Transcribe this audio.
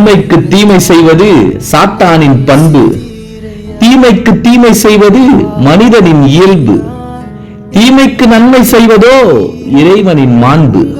நன்மைக்கு தீமை செய்வது சாத்தானின் பண்பு. தீமைக்கு தீமை செய்வது மனிதனின் இயல்பு. தீமைக்கு நன்மை செய்வதோ இறைவனின் மாண்பு.